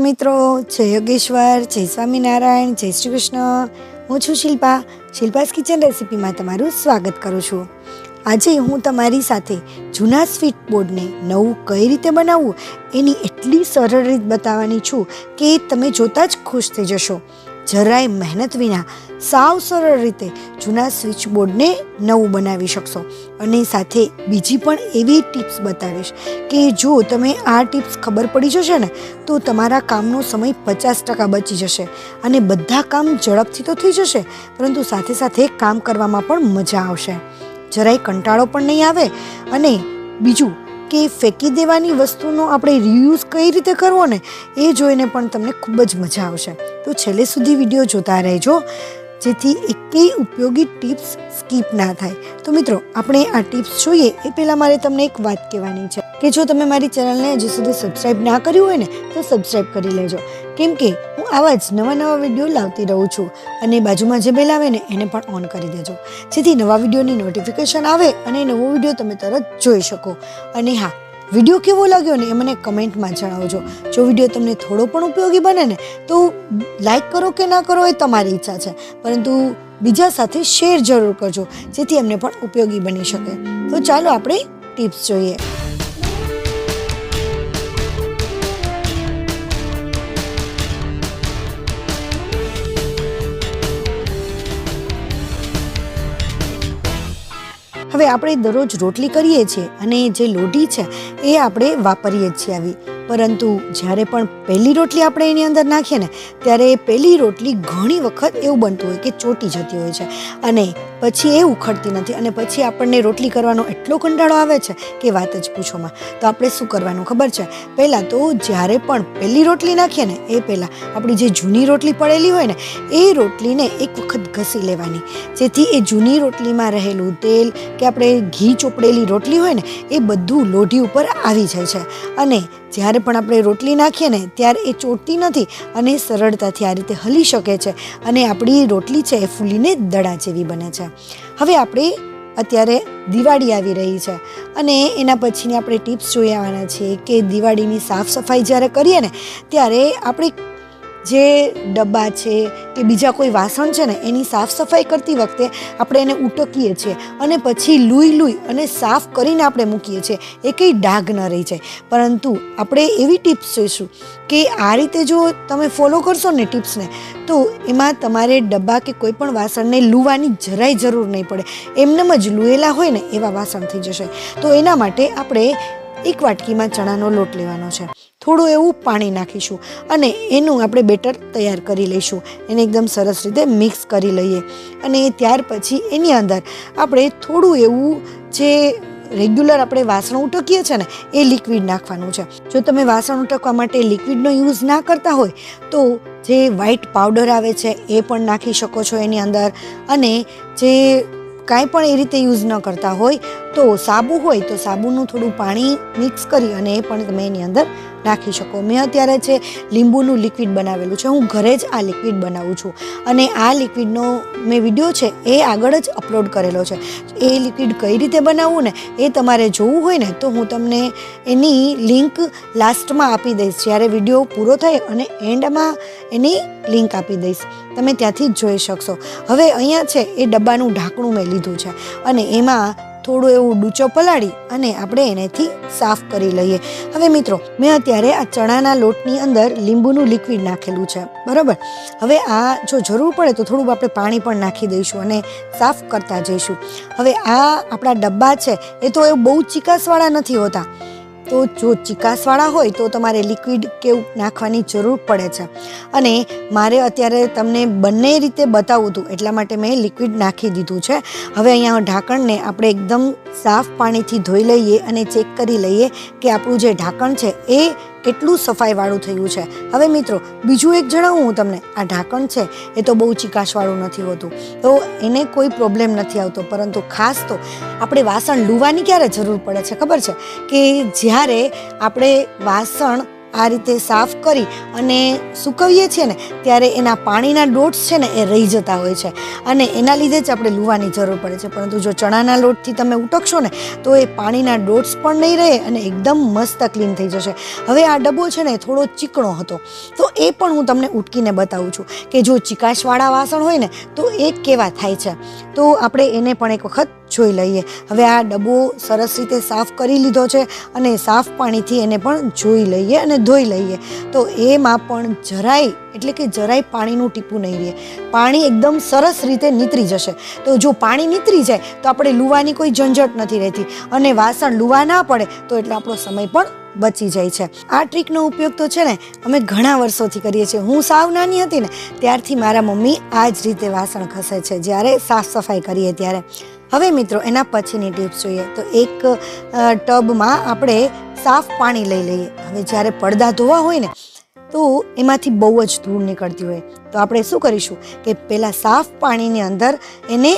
મિત્રો, જય યોગેશ્વર, જય સ્વામિનારાયણ, જય શ્રી કૃષ્ણ. હું છું શિલ્પા. શિલ્પાસ કિચન રેસિપીમાં તમારું સ્વાગત કરું છું. આજે હું તમારી સાથે જૂના સ્વીટ બોર્ડને નવું કઈ રીતે બનાવવું એની એટલી સરળ રીત બતાવવાની છું કે તમે જોતાં જ ખુશ થઈ જશો. જરાય મહેનત વિના સાવ સરળ રીતે જૂના સ્વિચ બોર્ડને નવું બનાવી શકશો. અને સાથે બીજી પણ એવી ટિપ્સ બતાવીશ કે જો તમે આ ટિપ્સ ખબર પડી જશે ને, તો તમારા કામનો સમય પચાસ ટકા બચી જશે અને બધા કામ ઝડપથી તો થઈ જશે, પરંતુ સાથે સાથે કામ કરવામાં પણ મજા આવશે. જરાય કંટાળો પણ નહીં આવે. અને બીજું કે ફેંકી દેવાની વસ્તુનો આપણે રિયુઝ કઈ રીતે કરવો ને, એ જોઈને પણ તમને ખૂબ જ મજા આવશે. તો છેલ્લે સુધી વીડિયો જોતા રહેજો, જેથી એકેય ઉપયોગી ટિપ્સ સ્કીપ ના થાય. તો મિત્રો, આપણે આ ટિપ્સ જોઈએ એ પહેલાં મારે તમને એક વાત કહેવાની છે. કે જો તમે મારી ચેનલને હજી સુધી સબસ્ક્રાઈબ ના કર્યું હોય ને, તો સબસ્ક્રાઈબ કરી લેજો. કેમ કે હું આવા જ નવા નવા વીડિયો લાવતી રહું છું અને બાજુમાં જે બેલ આવે ને, એને પણ ઓન કરી દેજો. જેથી નવા વિડીયોની નોટિફિકેશન આવે અને નવો વીડિયો તમે તરત જોઈ શકો. અને હા વીડિયો કેવો લાગ્યો ને, એ મને કમેન્ટમાં જણાવજો. જો વીડિયો તમને થોડો પણ ઉપયોગી બને ને, તો લાઈક કરો કે ના કરો એ તમારી ઈચ્છા છે. પરંતુ બીજા સાથે શેર જરૂર કરજો, જેથી એમને પણ ઉપયોગી બની શકે. તો ચાલો આપણે ટિપ્સ જોઈએ. હવે આપણે દરરોજ રોટલી કરીએ છીએ અને જે લોઢી છે એ આપણે વાપરીએ છીએ આવી. પરંતુ જ્યારે પણ પહેલી રોટલી આપણે એની અંદર નાખીએ ને, ત્યારે એ પહેલી રોટલી ઘણી વખત એવું બનતું હોય કે ચોટી જતી હોય છે. અને પછી એ ઉખડતી નથી અને પછી આપણને રોટલી કરવાનો એટલો કંટાળો આવે છે કે વાત જ પૂછોમાં તો આપણે શું કરવાનું ખબર છે? પહેલાં તો જ્યારે પણ પહેલી રોટલી નાખીએ ને, એ પહેલાં આપણી જે જૂની રોટલી પડેલી હોય ને, એ રોટલીને એક વખત ઘસી લેવાની. જેથી એ જૂની રોટલીમાં રહેલું તેલ કે આપણે ઘી ચોપડેલી રોટલી હોય ને, એ બધું લોઢી ઉપર આવી જાય છે. અને જ્યારે પણ આપણે રોટલી નાખીએ ને ત્યારે એ ચોટતી નથી અને સરળતાથી આ રીતે હલી શકે છે અને આપણી રોટલી છે એ ફૂલીને દડા જેવી બને છે. હવે આપણે અત્યારે દિવાળી આવી રહી છે અને એના પછીની આપણે ટિપ્સ જોઈ આવવાના છીએ કે દિવાળીની સાફ સફાઈ જ્યારે કરીએ ને ત્યારે આપણે જે ડબ્બા છે, કે બીજા કોઈ વાસણ છે ને, એની સાફ સફાઈ કરતી વખતે આપણે એને ઉટકીએ છીએ અને પછી લૂઈ લૂઈ અને સાફ કરીને આપણે મૂકીએ છીએ. એ કંઈ ડાઘ ન રહી જાય. પરંતુ આપણે એવી ટિપ્સ જોઈશું કે આ રીતે જો તમે ફોલો કરશો ને ટિપ્સને તો એમાં તમારે ડબ્બા કે કોઈ પણ વાસણને લૂવાની જરાય જરૂર નહીં પડે. એમનેમ જ લૂએલા હોય ને, એવા વાસણ થઈ જશે. તો એના માટે આપણે એક વાટકીમાં ચણાનો લોટ લેવાનો છે. થોડું એવું પાણી નાખીશું અને એનું આપણે બેટર તૈયાર કરી લઈશું. એને એકદમ સરસ રીતે મિક્સ કરી લઈએ. અને ત્યાર પછી એની અંદર આપણે થોડું એવું જે રેગ્યુલર આપણે વાસણ ઉટકીએ છીએ ને, એ લિક્વિડ નાખવાનું છે. જો તમે વાસણ ઉટકવા માટે લિક્વિડનો યુઝ ના કરતા હોય, તો જે વ્હાઇટ પાવડર આવે છે એ પણ નાખી શકો છો એની અંદર. અને જે કાંઈ પણ એ રીતે યુઝ ન કરતા હોય તો સાબુ હોય તો સાબુનું થોડું પાણી મિક્સ કરી અને એ પણ તમે એની અંદર નાખી શકો. મેં અત્યારે છે લીંબુનું લિક્વિડ બનાવેલું છે. હું ઘરે જ આ લિક્વિડ બનાવું છું. અને આ લિક્વિડનો મેં વીડિયો છે એ આગળ જ અપલોડ કરેલો છે. એ લિક્વિડ કઈ રીતે બનાવવું ને એ તમારે જોવું હોય ને તો હું તમને એની લિંક લાસ્ટમાં આપી દઈશ. જ્યારે વીડિયો પૂરો થાય અને એન્ડમાં એની લિંક આપી દઈશ. તમે ત્યાંથી જ જોઈ શકશો. હવે અહીંયા છે એ ડબ્બાનું ઢાંકણું મેં લીધું છે. અને એમાં થોડું એવું ડૂચો પલાળી અને આપણે એનેથી સાફ કરી લઈએ. હવે મિત્રો, મેં અત્યારે આ ચણાના લોટની અંદર લીંબુનું લિક્વિડ નાખેલું છે. બરાબર? હવે આ જો જરૂર પડે તો થોડું આપણે પાણી પણ નાખી દઈશું અને સાફ કરતા જઈશું. હવે આ આપણા ડબ્બા છે, એ તો એવું બહુ ચિકાસવાળા નથી હોતા. તો જો ચિકાસવાળા હોય તો તમારે લિક્વિડ કેવું નાખવાની જરૂર પડે છે. અને મારે અત્યારે તમને બંને રીતે બતાવવું હતું, એટલા માટે મેં લિક્વિડ નાખી દીધું છે. હવે અહીંયા ઢાંકણને આપણે એકદમ સાફ પાણીથી ધોઈ લઈએ અને ચેક કરી લઈએ કે આપણું જે ઢાંકણ છે એ કેટલું સફાઈવાળું થયું છે. હવે મિત્રો, બીજું એક જણાવું હું તમને. આ ઢાંકણ છે, એ તો બહુ ચીકાશવાળું નથી હોતું. તો એને કોઈ પ્રોબ્લેમ નથી આવતો. પરંતુ ખાસ તો આપણે વાસણ લૂવાની ક્યારે જરૂર પડે છે? ખબર છે? કે જ્યારે આપણે વાસણ આ રીતે સાફ કરી અને સૂકવીએ છીએ ને, ત્યારે એના પાણીના ડોટ્સ છે ને, એ રહી જતા હોય છે. અને એના લીધે જ આપણે લુવાની જરૂર પડે છે. પરંતુ જો ચણાના લોટથી તમે ઉટકશો ને, તો એ પાણીના ડોટ્સ પણ નહીં રહે અને એકદમ મસ્ત ક્લીન થઈ જશે. હવે આ ડબ્બો છે ને થોડો ચીકણો હતો. તો એ પણ હું તમને ઉટકીને બતાવું છું કે જો ચિકાશવાળા વાસણ હોય ને, તો એ કેવા થાય છે. તો આપણે એને પણ એક વખત જોઈ લઈએ. હવે આ ડબ્બો સરસ રીતે સાફ કરી લીધો છે અને સાફ પાણીથી એને પણ જોઈ લઈએ અને ધોઈ લઈએ. તો એમાં પણ જરાય, એટલે કે જરાય પાણીનું ટીપું નહીં રહે. પાણી એકદમ સરસ રીતે નીતરી જશે. તો જો પાણી નીતરી જાય, તો આપણે લુવાની કોઈ ઝંઝટ નથી રહેતી. અને વાસણ લુવા ના પડે, તો એટલો આપણો સમય પણ બચી જાય છે. આ ટ્રીકનો ઉપયોગ તો છે ને, અમે ઘણા વર્ષોથી કરીએ છીએ. હું સાવ નાની હતી ને, ત્યારથી મારા મમ્મી આ જ રીતે વાસણ ખસે છે, જ્યારે સાફ સફાઈ કરીએ ત્યારે. હવે મિત્રો, એના પછીની ટિપ્સ જોઈએ તો એક ટબમાં આપણે સાફ પાણી લઈ લઈએ. હવે જ્યારે પડદા ધોવા હોય ને, તો એમાંથી બહુ જ ધૂળ નીકળતી હોય. તો આપણે શું કરીશું કે પહેલાં સાફ પાણીની અંદર એને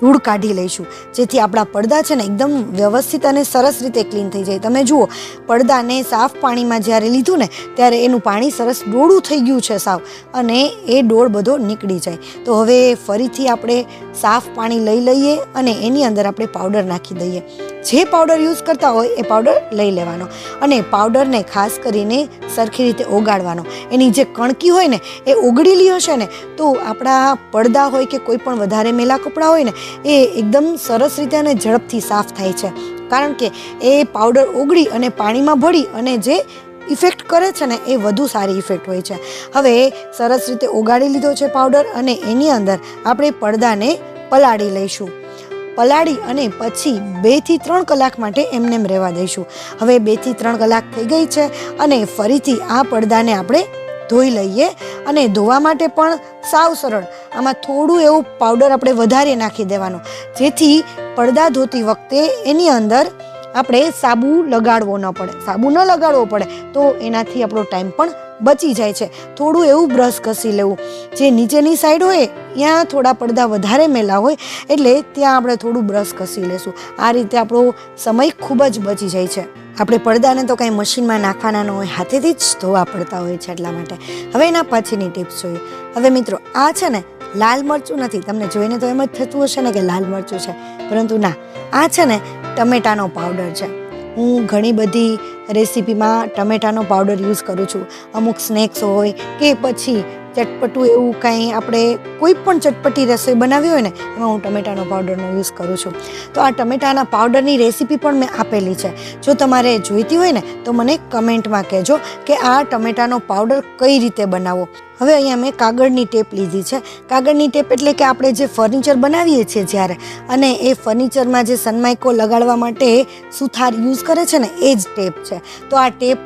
ધૂળ કાઢી લઈશું. જેથી આપણા પડદા છે ને એકદમ વ્યવસ્થિત અને સરસ રીતે ક્લીન થઈ જાય. તમે જુઓ, પડદાને સાફ પાણીમાં જ્યારે લીધું ને, ત્યારે એનું પાણી સરસ ડોળું થઈ ગયું છે સાવ, અને એ ડોળ બધો નીકળી જાય. તો હવે ફરીથી આપણે સાફ પાણી લઈ લઈએ અને એની અંદર આપણે પાવડર નાખી દઈએ. જે પાવડર યુઝ કરતા હોય એ પાવડર લઈ લેવાનો. અને પાવડરને ખાસ કરીને સરખી રીતે ઓગાળવાનો. એની જે કણકી હોય ને, એ ઓગળેલી હશે ને, તો આપણા પડદા હોય કે કોઈ પણ વધારે મેલા કપડાં હોય ને એ એકદમ સરસ રીતે અને ઝડપથી સાફ થાય છે. કારણ કે એ પાવડર ઓગળી અને પાણીમાં ભળી અને જે ઇફેક્ટ કરે છે ને એ વધુ સારી ઇફેક્ટ હોય છે. હવે સરસ રીતે ઓગાળી લીધો છે પાવડર અને એની અંદર આપણે પડદાને પલાળી લઈશું. પલાળી અને પછી બેથી ત્રણ કલાક માટે એમનેમ રહેવા દઈશું. હવે બેથી ત્રણ કલાક થઈ ગઈ છે અને ફરીથી આ પડદાને આપણે ધોઈ લઈએ અને ધોવા માટે પણ સાવ સરળ. આમાં થોડું એવું પાવડર આપણે વધારે નાખી દેવાનું. જેથી પડદા ધોતી વખતે એની અંદર આપણે સાબુ લગાડવો ન પડે. સાબુ ન લગાડવો પડે તો એનાથી આપણો ટાઈમ પણ બચી જાય છે. થોડું એવું બ્રશ ઘસી લેવું. જે નીચેની સાઈડ હોય, ત્યાં થોડા પડદા વધારે મેલા હોય, એટલે ત્યાં આપણે થોડું બ્રશ ઘસી લેશું. આ રીતે આપણો સમય ખૂબ જ બચી જાય છે. આપણે પડદાને તો કાંઈ મશીનમાં નાખવાના ન હોય, હાથેથી જ ધોવા પડતા હોય છે એટલા માટે. હવે એના પછીની ટિપ્સ જોઈએ. હવે મિત્રો, આ છે ને, લાલ મરચું નથી. તમને જોઈને તો એમ જ થતું હશે ને કે લાલ મરચું છે. પરંતુ ના, આ છે ને ટમેટાનો પાવડર છે. હું ઘણી બધી રેસીપીમાં ટમેટાનો પાવડર યુઝ કરું છું. અમુક સ્નેક્સ હોય કે પછી ચટપટું એવું કાંઈ આપણે કોઈ પણ ચટપટી રસોઈ બનાવી હોય ને, એમાં હું ટમેટાનો પાવડરનો યુઝ કરું છું. તો આ ટમેટાના પાવડરની રેસીપી પણ મેં આપેલી છે. જો તમારે જોઈતી હોય ને, તો મને કમેન્ટમાં કહેજો કે આ ટમેટાનો પાવડર કઈ રીતે બનાવવો. હવે અહીંયા મેં કાગળની ટેપ લીધી છે. કાગળની ટેપ એટલે કે આપણે જે ફર્નિચર બનાવીએ છીએ જ્યારે, અને એ ફર્નિચરમાં જે સનમાઇકો લગાડવા માટે સુથાર યુઝ કરે છે ને, એ જ ટેપ છે. તો આ ટેપ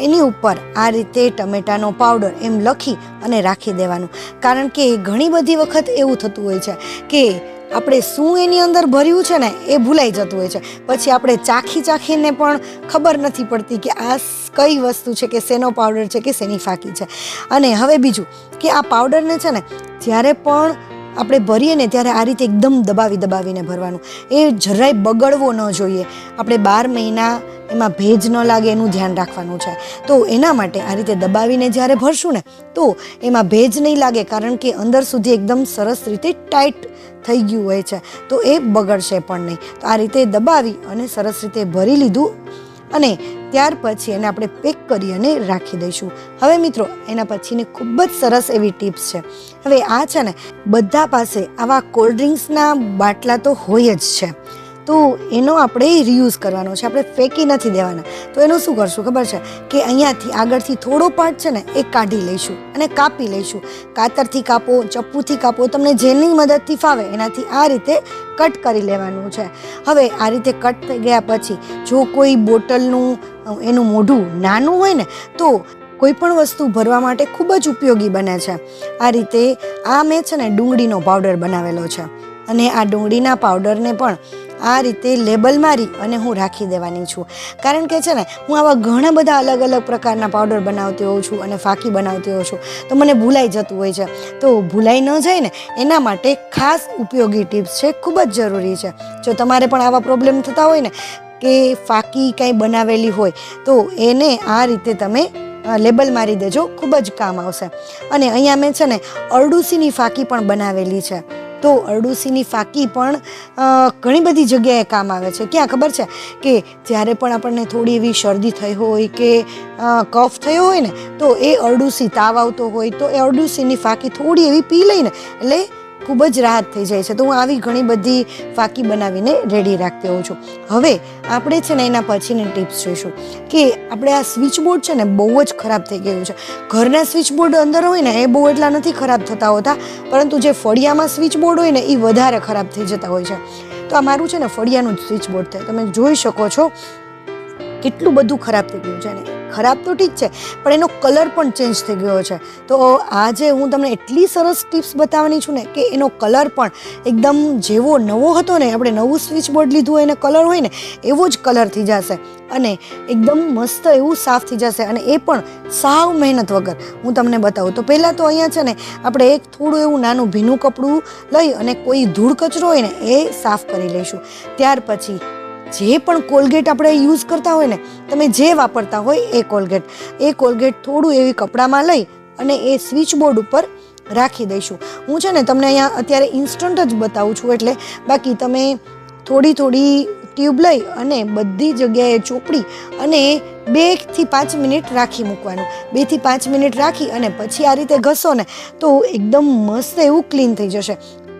એની ઉપર આ રીતે ટમેટાનો પાવડર એમ લખી અને રાખી દેવાનું. કારણ કે ઘણી બધી વખત એવું થતું હોય છે કે આપણે શું એની અંદર ભર્યું છે ને એ ભૂલાઈ જતું હોય છે. પછી આપણે ચાખી ચાખીને પણ ખબર નથી પડતી કે આ કઈ વસ્તુ છે કે શેનો પાવડર છે કે શેની ફાકી છે. અને હવે બીજું કે આ પાવડરને છે ને જ્યારે પણ આપણે ભરીએ ને ત્યારે આ રીતે એકદમ દબાવી દબાવીને ભરવાનું. એ જરાય બગડવો ન જોઈએ. આપણે બાર મહિના એમાં ભેજ ન લાગે એનું ધ્યાન રાખવાનું છે. તો એના માટે આ રીતે દબાવીને જ્યારે ભરશું ને, તો એમાં ભેજ નહીં લાગે કારણ કે અંદર સુધી એકદમ સરસ રીતે ટાઈટ થઈ ગયું હોય છે. તો એ બગડશે પણ નહીં. તો આ રીતે દબાવી અને સરસ રીતે ભરી લીધું અને ત્યાર પછી એને આપણે પેક કરી અને રાખી દઈશું. હવે મિત્રો, એના પછીની ખૂબ જ સરસ એવી ટિપ્સ છે. હવે આ છે ને, બધા પાસે આવા કોલ્ડ ડ્રિંક્સના બાટલા તો હોય જ છે. તો એનો આપણે રિયુઝ કરવાનો છે, આપણે ફેંકી નથી દેવાના. તો એનું શું કરશું ખબર છે? કે અહીંયાથી આગળથી થોડો પાર્ટ છે ને, એ કાઢી લઈશું અને કાપી લઈશું. કાતરથી કાપો, ચપ્પુથી કાપો તમને જેની મદદથી ફાવે. એનાથી આ રીતે કટ કરી લેવાનું છે. હવે આ રીતે કટ થઈ ગયા પછી, જો કોઈ બોટલનું, એનું મોઢું નાનું હોય ને, તો કોઈ પણ વસ્તુ ભરવા માટે ખૂબ જ ઉપયોગી બને છે. આ રીતે આ મેં છે ને ડુંગળીનો પાવડર બનાવેલો છે. અને આ ડુંગળીના પાવડરને પણ આ રીતે લેબલ મારી અને હું રાખી દેવાની છું. કારણ કે છે ને, હું આવા ઘણા બધા અલગ અલગ પ્રકારના પાવડર બનાવતી હોઉં છું અને ફાકી બનાવતી હોઉં છું. તો મને ભૂલાઈ જતું હોય છે. તો ભૂલાઈ ન જાય ને, એના માટે ખાસ ઉપયોગી ટિપ્સ છે, ખૂબ જ જરૂરી છે. જો તમારે પણ આવા પ્રોબ્લેમ થતા હોય ને, કે ફાકી કાંઈ બનાવેલી હોય, તો એને આ રીતે તમે લેબલ મારી દેજો, ખૂબ જ કામ આવશે. અને અહીંયા મેં છે ને, અરડુસીની ફાકી પણ બનાવેલી છે. તો અરડુસીની ફાકી પણ ઘણી બધી જગ્યાએ કામ આવે છે. ક્યાં ખબર છે? કે જ્યારે પણ આપણને થોડી એવી શરદી થઈ હોય કે કફ થયો હોય ને, તો એ અરડુસી તાવ આવતો હોય તો એ અરડુસીની ફાકી થોડી એવી પી લઈને, એટલે ખૂબ જ રાહત થઈ જાય છે. તો હું આવી ઘણી બધી ફાકી બનાવીને રેડી રાખતી હોઉં છું. હવે આપણે છે ને એના પછીની ટિપ્સ જોઈશું. કે આપણે આ સ્વિચ બોર્ડ છે ને બહુ જ ખરાબ થઈ ગયું છે. ઘરના સ્વિચ બોર્ડ અંદર હોય ને એ બહુ એટલા નથી ખરાબ થતા હોતા, પરંતુ જે ફળિયામાં સ્વિચ બોર્ડ હોય ને એ વધારે ખરાબ થઈ જતા હોય છે. તો આ મારું છે ને ફળિયાનું જ સ્વિચ બોર્ડ છે. તમે જોઈ શકો છો કેટલું બધું ખરાબ થઈ ગયું છે ને. ખરાબ તો ઠીક છે, પણ એનો કલર પણ ચેન્જ થઈ ગયો છે. તો આજે હું તમને એટલી સરસ ટિપ્સ બતાવવાની છું ને કે એનો કલર પણ એકદમ જેવો નવો હતો ને, આપણે નવું સ્વિચ બોર્ડ લીધું હોય એને કલર હોય ને, એવો જ કલર થઈ જશે. અને એકદમ મસ્ત એવું સાફ થઈ જશે અને એ પણ સાવ મહેનત વગર હું તમને બતાવું. તો પહેલાં તો અહીંયા છે ને, આપણે એક થોડું એવું નાનું ભીનું કપડું લઈ અને કોઈ ધૂળ કચરો હોય ને, એ સાફ કરી લઈશું. ત્યાર પછી જે પણ કોલગેટ આપણે યુઝ કરતા હોય ને, તમે જે વાપરતા હોય એ કોલગેટ. એ કોલગેટ થોડું એવી કપડામાં લઈ અને એ સ્વિચ બોર્ડ ઉપર રાખી દઈશું. હું છે ને તમને અહીંયા અત્યારે ઇન્સ્ટન્ટ જ બતાવું છું, એટલે બાકી તમે થોડી થોડી ટ્યુબ લઈ અને બધી જગ્યાએ ચોપડી અને બેથી પાંચ મિનિટ રાખી મૂકવાનું. બેથી પાંચ મિનિટ રાખી અને પછી આ રીતે ઘસો ને, તો એકદમ મસ્ત એવું ક્લીન થઈ જશે.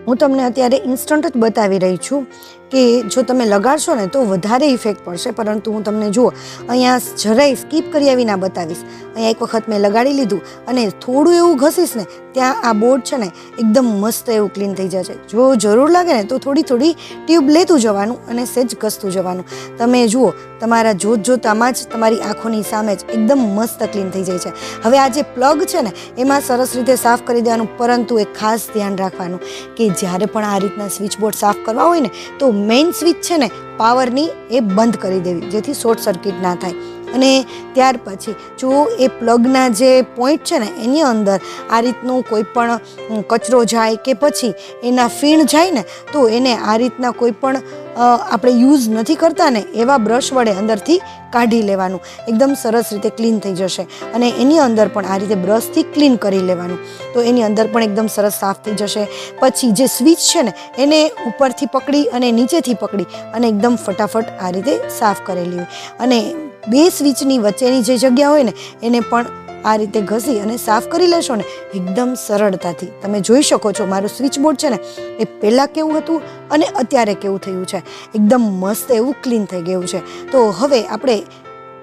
હું તમને અત્યારે ઇન્સ્ટન્ટ જ બતાવી રહી છું. કે જો તમે લગાડશો ને તો વધારે ઇફેક્ટ પડશે. પરંતુ હું તમને જુઓ, અહીંયા જરાય સ્કીપ કર્યા વિના બતાવીશ. અહીંયા એક વખત મેં લગાડી લીધું અને થોડું એવું ઘસીશ ને, ત્યાં આ બોર્ડ છે ને, એકદમ મસ્ત એવું ક્લીન થઈ જશે. જો જરૂર લાગે ને, તો થોડી થોડી ટ્યુબ લેતું જવાનું અને સેજ ઘસતું જવાનું. તમે જુઓ, તમારા જોત જોતામાં જ તમારી આંખોની સામે જ એકદમ મસ્ત ક્લીન થઈ જાય છે. હવે આ જે પ્લગ છે ને, એમાં સરસ રીતે સાફ કરી દેવાનું, પરંતુ એક ખાસ ધ્યાન રાખવાનું કે જ્યારે પણ આ રીતના સ્વિચ બોર્ડ સાફ કરવા હોય ને, તો મેઇન સ્વિચ છે ને પાવરની એ બંધ કરી દેવી, જેથી શોર્ટ સર્કિટ ના થાય. અને ત્યાર પછી, જો એ પ્લગના જે પોઈન્ટ છે ને, એની અંદર આ રીતનું કોઈ પણ કચરો જાય કે પછી એના ફીણ જાય ને, તો એને આ રીતના કોઈ પણ આપણે યુઝ નથી કરતા ને એવા બ્રશ વડે અંદરથી કાઢી લેવાનું. એકદમ સરસ રીતે ક્લીન થઈ જશે. અને એની અંદર પણ આ રીતે બ્રશથી ક્લીન કરી લેવાનું. તો એની અંદર પણ એકદમ સરસ સાફ થઈ જશે. પછી જે સ્વિચ છે ને, એને ઉપરથી પકડી અને નીચેથી પકડી અને એકદમ ફટાફટ આ રીતે સાફ કરેલી હોય. અને બે સ્વિચની વચ્ચેની જે જગ્યા હોય ને, એને પણ આ રીતે ઘસી અને સાફ કરી લેશો ને એકદમ સરળતાથી. તમે જોઈ શકો છો મારું સ્વિચ બોર્ડ છે ને, એ પહેલાં કેવું હતું અને અત્યારે કેવું થયું છે. એકદમ મસ્ત એવું ક્લીન થઈ ગયું છે. તો હવે આપણે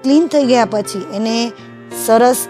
ક્લીન થઈ ગયા પછી એને સરસ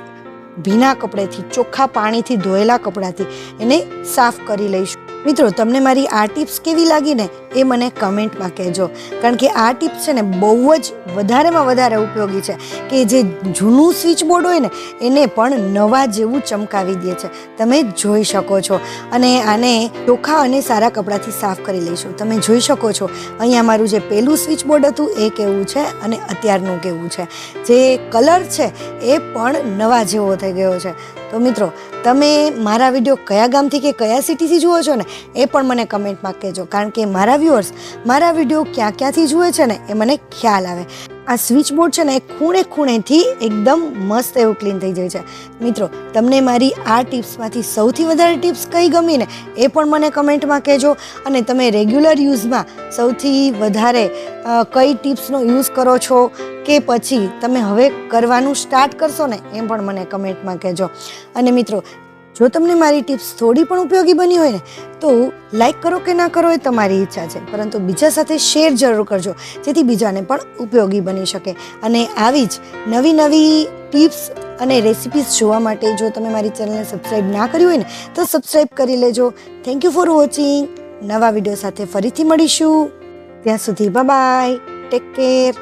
ભીના કપડેથી, ચોખ્ખા પાણીથી ધોયેલા કપડાથી એને સાફ કરી લઈશું. મિત્રો, તમને મારી આ ટિપ્સ કેવી લાગી ને એ મને કમેન્ટમાં કહેજો. કારણ કે આ ટિપ્સ છે ને બહુ જ વધારેમાં વધારે ઉપયોગી છે કે જે જૂનું સ્વિચ બોર્ડ હોય ને, એને પણ નવા જેવું ચમકાવી દે છે. તમે જોઈ શકો છો. અને આને ચોખ્ખા અને સારા કપડાથી સાફ કરી લઈશું. તમે જોઈ શકો છો. અહીંયા મારું જે પહેલું સ્વિચ બોર્ડ હતું એ કેવું છે અને અત્યારનું કેવું છે. જે કલર છે એ પણ નવા જેવો થઈ ગયો છે. તો મિત્રો, તમે મારા વીડિયો કયા ગામથી કે કયા સિટીથી જુઓ છો ને, એ પણ મને કમેન્ટમાં કહેજો. કારણ કે મારા વ્યુઅર્સ મારા વીડિયો ક્યાં ક્યાંથી જુએ છે ને, એ મને ખ્યાલ આવે. આ સ્વિચ બોર્ડ છે ને ખૂણે ખૂણેથી એકદમ મસ્ત એવું ક્લીન થઈ જાય છે. મિત્રો, તમને મારી આ ટિપ્સમાંથી સૌથી વધારે ટિપ્સ કઈ ગમી ને એ પણ મને કમેન્ટમાં કહેજો અને તમે રેગ્યુલર યુઝમાં સૌથી વધારે કઈ ટિપ્સનો યુઝ કરો છો કે પછી તમે હવે કરવાનું સ્ટાર્ટ કરશો ને એમ પણ મને કમેન્ટમાં કહેજો. અને મિત્રો જો તમને મારી ટિપ્સ થોડી પણ ઉપયોગી બની હોય ને, તો લાઈક કરો કે ના કરો એ તમારી ઈચ્છા છે. પરંતુ બીજા સાથે શેર જરૂર કરજો, જેથી બીજાને પણ ઉપયોગી બની શકે. અને આવી જ નવી નવી ટિપ્સ અને રેસિપીઝ જોવા માટે જો તમે મારી ચેનલને સબસ્ક્રાઈબ ના કરી હોય ને, તો સબસ્ક્રાઈબ કરી લેજો. થેન્ક યુ ફોર વોચિંગ નવા વીડિયો સાથે ફરીથી મળીશું. ત્યાં સુધી બાય ટેક કેર